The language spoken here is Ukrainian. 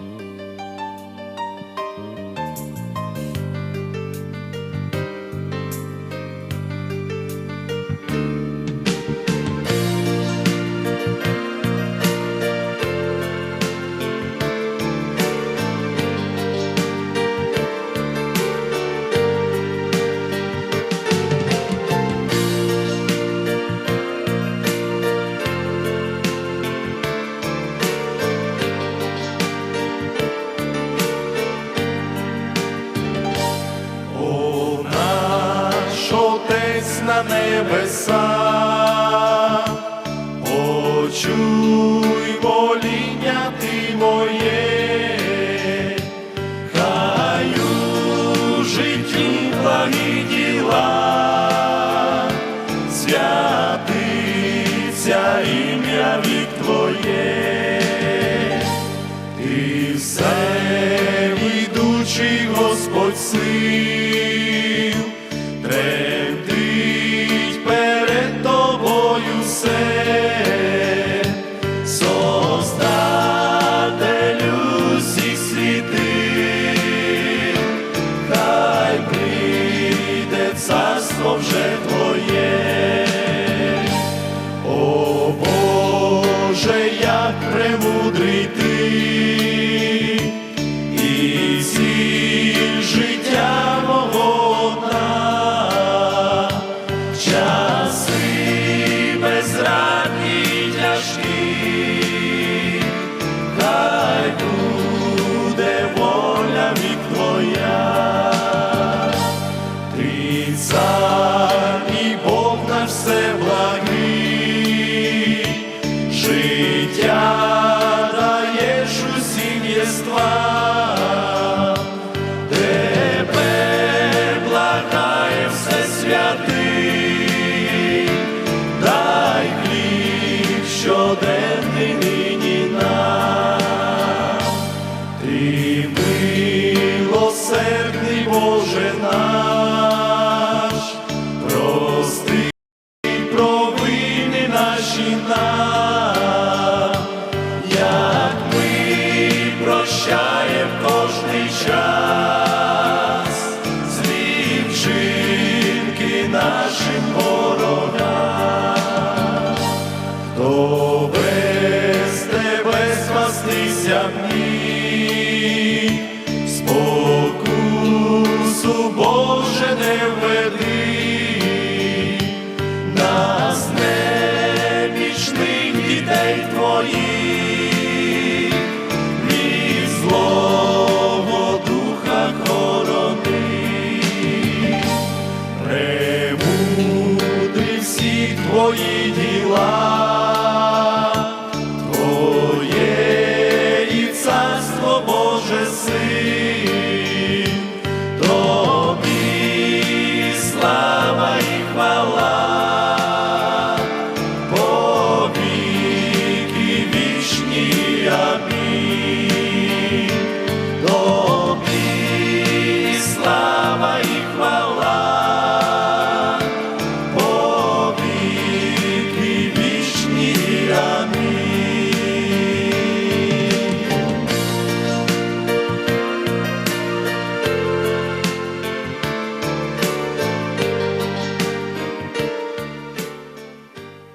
うん。На небесах, почуй моління ти моє, хай у житті благі діла, святиться ім'я вік Твоє. Ти все йдучий Господь сил, Боже, як премудрий ти. життя даєш усім єства, тебе благає все святий, дай хліб щоденний нині нам, ти милосердний Боже наш. Бо без тебе спастися мені, спокусу Боже не введи, нас не дітей твоїх, від злого духа корони, премудри всі твої діла.